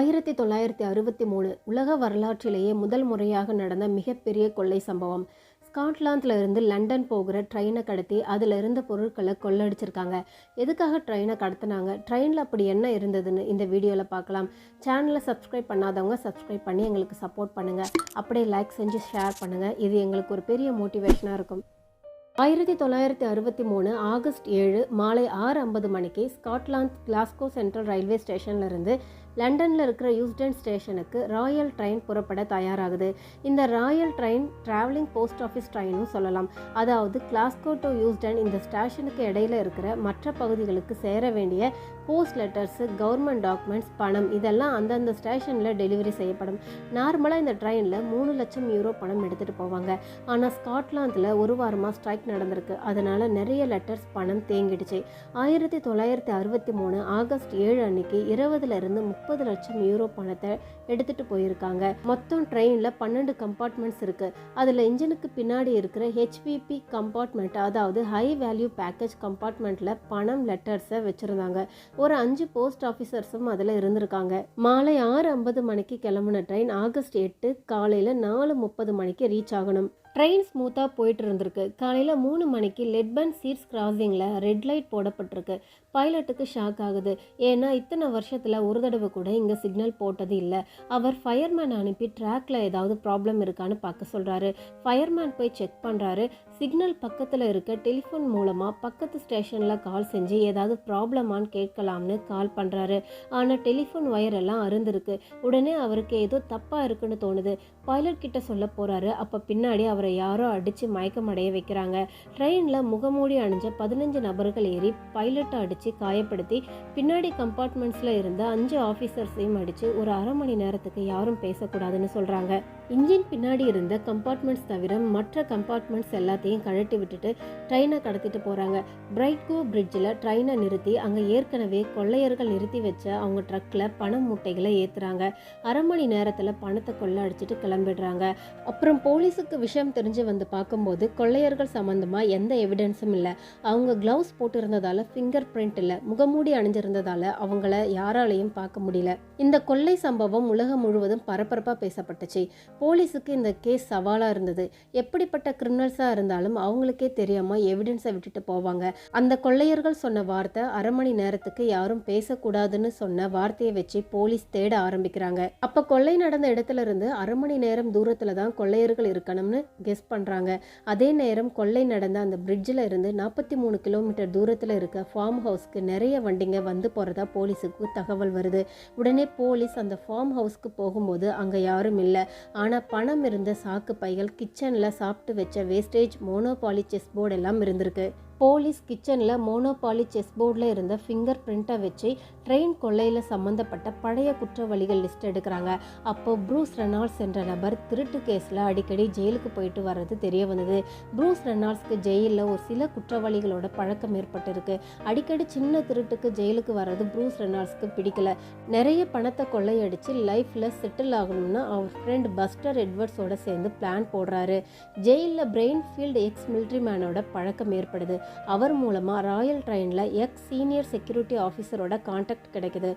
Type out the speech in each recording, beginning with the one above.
ஆயிரத்தி தொள்ளாயிரத்தி அறுபத்தி மூணு உலக வரலாற்றிலேயே முதல் முறையாக நடந்த மிகப்பெரிய கொள்ளை சம்பவம். ஸ்காட்லாந்தில் இருந்து லண்டன் போகிற ட்ரெயினை கடத்தி அதில் இருந்த பொருட்களை கொள்ளடிச்சிருக்காங்க. எதுக்காக ட்ரெயினை கடத்தினாங்க? ட்ரெயினில் அப்படி என்ன இருந்ததுன்னு இந்த வீடியோவில் பார்க்கலாம். சேனலை சப்ஸ்கிரைப் பண்ணாதவங்க சப்ஸ்கிரைப் பண்ணி எங்களுக்கு சப்போர்ட் பண்ணுங்கள் அப்படியே லைக் செஞ்சு ஷேர் பண்ணுங்கள் இது எங்களுக்கு ஒரு பெரிய மோட்டிவேஷனாக இருக்கும். ஆயிரத்தி தொள்ளாயிரத்தி அறுபத்தி மூணு ஆகஸ்ட் ஏழு மாலை ஆறு ஐம்பது மணிக்கு ஸ்காட்லாந்து கிளாஸ்கோ சென்ட்ரல் ரயில்வே ஸ்டேஷன்லேருந்து லண்டனில் இருக்கிற யூஸ்டன் ஸ்டேஷனுக்கு ராயல் ட்ரெயின் புறப்பட தயாராகுது. இந்த royal train travelling post office ட்ரெயினும் சொல்லலாம். அதாவது கிளாஸ்கோ டு யூஸ்டன் இந்த ஸ்டேஷனுக்கு இடையில இருக்கிற மற்ற பகுதிகளுக்கு சேர வேண்டிய போஸ்ட் லெட்டர்ஸு கவர்மெண்ட் டாக்குமெண்ட்ஸ் பணம் இதெல்லாம் அந்தந்த ஸ்டேஷனில் டெலிவரி செய்யப்படும். நார்மலாக இந்த ட்ரெயினில் மூணு லட்சம் யூரோ பணம் எடுத்துகிட்டு போவாங்க. ஆனால் ஸ்காட்லாந்தில் ஒரு வாரமாக ஸ்ட்ரைக் நடந்திருக்கு. அதனால் நிறைய லெட்டர்ஸ் பணம் தேங்கிடுச்சு. ஆயிரத்தி தொள்ளாயிரத்தி அறுபத்தி மூணு ஆகஸ்ட் ஏழு அன்னைக்கு இருபதுலேருந்து முப்பது லட்சம் யூரோ பணத்தை எடுத்துட்டு போயிருக்காங்க. மொத்தம் ட்ரெயினில் பன்னெண்டு கம்பார்ட்மெண்ட்ஸ் இருக்கு. அதில் இன்ஜினுக்கு பின்னாடி இருக்கிற ஹெச்பிபி கம்பார்ட்மெண்ட் அதாவது ஹை வேல்யூ பேக்கேஜ் கம்பார்ட்மெண்ட்டில் பணம் லெட்டர்ஸை வச்சுருந்தாங்க. ஒரு அஞ்சு போஸ்ட் ஆஃபீஸர்ஸும் அதில் இருந்திருக்காங்க. மாலை ஆறு ஐம்பது மணிக்கு கிளம்புன ட்ரெயின் ஆகஸ்ட் எட்டு காலையில் நாலு முப்பது மணிக்கு ரீச் ஆகணும். ட்ரெயின் ஸ்மூத்தாக போயிட்டு இருந்திருக்கு காலையில் மூணு மணிக்கு லெட்பன் சீட்ஸ் கிராசிங்கில் ரெட் லைட் போடப்பட்டிருக்கு. பைலட்டுக்கு ஷாக் ஆகுது. ஏன்னா இத்தனை வருஷத்தில் ஒரு தடவை கூட இங்கே சிக்னல் போட்டது இல்லை. அவர் ஃபயர்மேன் அனுப்பி ட்ராக்ல ஏதாவது ப்ராப்ளம் இருக்கான்னு பார்க்க சொல்கிறாரு ஃபயர்மேன் போய் செக் பண்ணுறாரு சிக்னல் பக்கத்தில் இருக்க டெலிஃபோன் மூலமாக பக்கத்து ஸ்டேஷனில் கால் செஞ்சு ஏதாவது ப்ராப்ளமான்னு கேட்கலாம்னு கால் பண்ணுறாரு ஆனால் டெலிஃபோன் ஒயர் எல்லாம் அருந்திருக்கு உடனே அவருக்கு ஏதோ தப்பாக இருக்குன்னு தோணுது. பைலட் கிட்ட சொல்ல போகிறாரு அப்போ பின்னாடி அவரை யாரோ அடித்து மயக்கமடைய வைக்கிறாங்க. ட்ரெயினில் முகமூடி அணிஞ்ச பதினஞ்சு நபர்கள் ஏறி பைலட்டை அடித்து காயப்படுத்தி பின்னாடி கம்பார்ட்மெண்ட்ஸில் இருந்த அஞ்சு ஆஃபீஸர்ஸையும் அடித்து ஒரு அரை மணி நேரத்துக்கு யாரும் பேசக்கூடாதுன்னு சொல்கிறாங்க இன்ஜின் பின்னாடி இருந்த கம்பார்ட்மெண்ட்ஸ் தவிர மற்ற கம்பார்ட்மெண்ட்ஸ் எல்லாத்தையும் கழட்டி விட்டுட்டு ட்ரெயினை கடத்திட்டு போகிறாங்க பிரைட்கோ பிரிட்ஜில் ட்ரெயினை நிறுத்தி அங்கே ஏற்கனவே கொள்ளையர்கள் நிறுத்தி வச்ச அவங்க ட்ரக்கில் பண மூட்டைகளை ஏற்றுறாங்க அரை மணி நேரத்தில் பணத்தை கொள்ள அடிச்சுட்டு கிளம்பிடுறாங்க. அப்புறம் போலீஸுக்கு விஷயம் தெரிஞ்சு வந்து பார்க்கும்போது கொள்ளையர்கள் சம்மந்தமாக எந்த எவிடன்ஸும் இல்லை. அவங்க க்ளவுஸ் போட்டிருந்ததால் ஃபிங்கர் பிரிண்ட் இல்லை. முகமூடி அணிஞ்சிருந்ததால அவங்கள யாராலையும் பார்க்க முடியல. இந்த கொள்ளை சம்பவம் உலகம் முழுவதும் பரபரப்பாக பேசப்பட்டுச்சு. போலீஸுக்கு இந்த கேஸ் சவாலாக இருந்தது. எப்படிப்பட்ட கிரிமினல்ஸாக இருந்தாலும் அவங்களுக்கே தெரியாமல் எவிடன்ஸை விட்டுட்டு போவாங்க. அந்த கொள்ளையர்கள் சொன்ன வார்த்தை அரை மணி நேரத்துக்கு யாரும் பேசக்கூடாதுன்னு சொன்ன வார்த்தையை வச்சு போலீஸ் தேட ஆரம்பிக்கிறாங்க. அப்போ கொள்ளை நடந்த இடத்துல இருந்து அரை மணி நேரம் தூரத்தில் தான் கொள்ளையர்கள் இருக்கணும்னு கெஸ் பண்ணுறாங்க அதே நேரம் கொள்ளை நடந்த அந்த பிரிட்ஜில் இருந்து நாற்பத்தி மூணு கிலோமீட்டர் தூரத்தில் இருக்க ஃபார்ம் ஹவுஸ்க்கு நிறைய வண்டிங்க வந்து போகிறதா போலீஸுக்கு தகவல் வருது. உடனே போலீஸ் அந்த ஃபார்ம் ஹவுஸ்க்கு போகும்போது அங்கே யாரும் இல்லை. ஆனால் பணம் இருந்த சாக்கு பைகள் கிச்சனில் சாப்பிட்டு வச்ச வேஸ்டேஜ் மோனோபாலி செஸ் போர்டு எல்லாம் இருந்திருக்கு. போலீஸ் கிச்சனில் மோனோபாலி செஸ் போர்டில் இருந்த ஃபிங்கர் பிரிண்ட்டை வச்சு ட்ரெயின் கொள்ளையில் சம்மந்தப்பட்ட பழைய குற்றவாளிகள் லிஸ்ட் எடுக்கிறாங்க. அப்போ ப்ரூஸ் ரெனால்ட்ஸ் என்ற நபர் திருட்டு கேஸில் அடிக்கடி ஜெயிலுக்கு போயிட்டு வர்றது தெரிய வந்தது. ப்ரூஸ் ரெனால்ட்ஸ்க்கு ஜெயிலில் ஒரு சில குற்றவாளிகளோட பழக்கம் ஏற்பட்டிருக்கு. அடிக்கடி சின்ன திருட்டுக்கு ஜெயிலுக்கு வர்றது ப்ரூஸ் ரெனால்ட்ஸ்க்கு பிடிக்கல. நிறைய பணத்தை கொள்ளையடிச்சு லைஃப்பில் செட்டில் ஆகணும்னு அவர் ஃப்ரெண்ட் பஸ்டர் எட்வர்ட்ஸோட சேர்ந்து பிளான் போடுறாரு. ஜெயிலில் பிரெயின் ஃபீல்டு எக்ஸ் மிலிட்ரி மேனோட பழக்கம் ஏற்படுது. அவர் மூலமாக ராயல் ட்ரெயினில் எக்ஸ் சீனியர் செக்யூரிட்டி ஆஃபீஸரோட காண்டாக்ட் கிடைக்குது.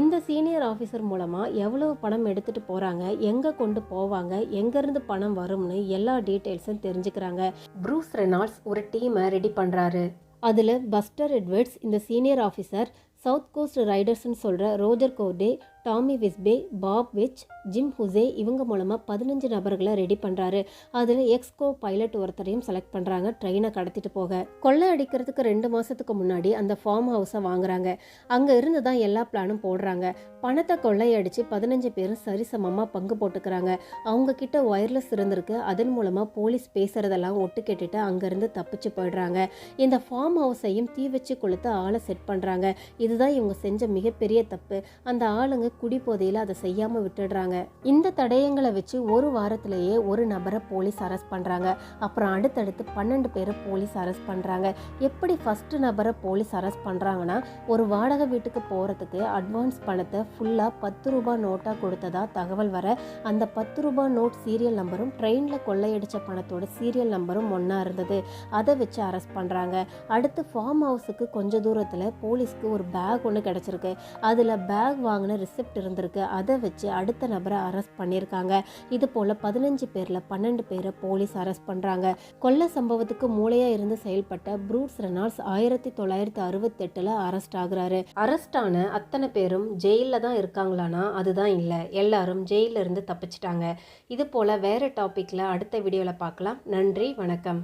இந்த சீனியர் ஆஃபீஸர் மூலமாக எவ்வளவு பணம் எடுத்துகிட்டு போகிறாங்க எங்கே கொண்டு போவாங்க எங்கேருந்து பணம் வரும்னு எல்லா டீட்டெயில்ஸும் தெரிஞ்சுக்கிறாங்க. ப்ரூஸ் ரெனால்ட்ஸ் ஒரு டீமை ரெடி பண்ணுறாரு அதில் பஸ்டர் எட்வர்ட்ஸ் இந்த சீனியர் ஆஃபீஸர் சவுத் கோஸ்ட் ரைடர்ஸ்னு சொல்கிற Roger Cordrey Tommy Wisbey Bob Welch Jim Hussey இவங்க மூலமாக பதினஞ்சு நபர்களை ரெடி பண்ணுறாரு அதில் எக்ஸ்கோ பைலட் ஒருத்தரையும் செலக்ட் பண்ணுறாங்க ட்ரெயினை கடத்திட்டு போக. கொள்ளை அடிக்கிறதுக்கு ரெண்டு மாதத்துக்கு முன்னாடி அந்த ஃபார்ம் ஹவுஸை வாங்குறாங்க. அங்கே இருந்து தான் எல்லா பிளானும் போடுறாங்க. பணத்தை கொள்ளையடிச்சு பதினஞ்சு பேரும் சரிசமமாக பங்கு போட்டுக்கிறாங்க. அவங்க கிட்ட ஒயர்லெஸ் இருந்திருக்கு. அதன் மூலமாக போலீஸ் பேசுகிறதெல்லாம் ஒட்டு கேட்டுட்டு அங்கேருந்து தப்பிச்சு போயிடுறாங்க. இந்த ஃபார்ம் ஹவுஸையும் தீ வச்சு கொளுத்து ஆளை செட் பண்ணுறாங்க இதுதான் இவங்க செஞ்ச மிகப்பெரிய தப்பு. அந்த ஆளுங்க குடிபோதையில் அதை செய்யாமல் விட்டுடுறாங்க. இந்த தடயங்களை வச்சு ஒரு வாரத்திலேயே ஒரு நபரை போலீஸ் அரெஸ்ட் பண்ணுறாங்க அப்புறம் அடுத்தடுத்து பன்னெண்டு பேரை போலீஸ் அரெஸ்ட் பண்ணுறாங்க எப்படி ஃபஸ்ட்டு நபரை போலீஸ் அரெஸ்ட் பண்ணுறாங்கன்னா ஒரு வாடகை வீட்டுக்கு போகிறதுக்கு அட்வான்ஸ் பணத்தை ஃபுல்லாக பத்து ரூபாய் நோட்டாக கொடுத்ததா தகவல் வர அந்த பத்து ரூபா நோட் சீரியல் நம்பரும் ட்ரெயினில் கொள்ளையடித்த பணத்தோட சீரியல் நம்பரும் ஒன்றா இருந்தது. அதை வச்சு அரெஸ்ட் பண்ணுறாங்க அடுத்து ஃபார்ம் ஹவுஸுக்கு கொஞ்ச தூரத்தில் போலீஸ்க்கு ஒரு பேக் ஒன்று கிடச்சிருக்கு. அதில் பேக் வாங்கின ரிசிப்ட் கான்செப்ட் இருந்திருக்கு. அதை வச்சு அடுத்த நபரை அரெஸ்ட் பண்ணியிருக்காங்க. இது போல் பதினஞ்சு பேரில் பன்னெண்டு பேரை போலீஸ் அரெஸ்ட் பண்ணுறாங்க கொள்ள சம்பவத்துக்கு மூளையாக இருந்து செயல்பட்ட ப்ரூட்ஸ் ரெனால்ட்ஸ் ஆயிரத்தி தொள்ளாயிரத்தி அறுபத்தெட்டில் அரெஸ்ட் ஆகுறாரு. அரெஸ்ட் ஆன அத்தனை பேரும் ஜெயிலில் தான் இருக்காங்களான்னா அதுதான் இல்லை. எல்லாரும் ஜெயிலில் இருந்து தப்பிச்சிட்டாங்க. இது போல் வேறு டாப்பிக்கில் அடுத்த வீடியோவில் பார்க்கலாம். நன்றி வணக்கம்.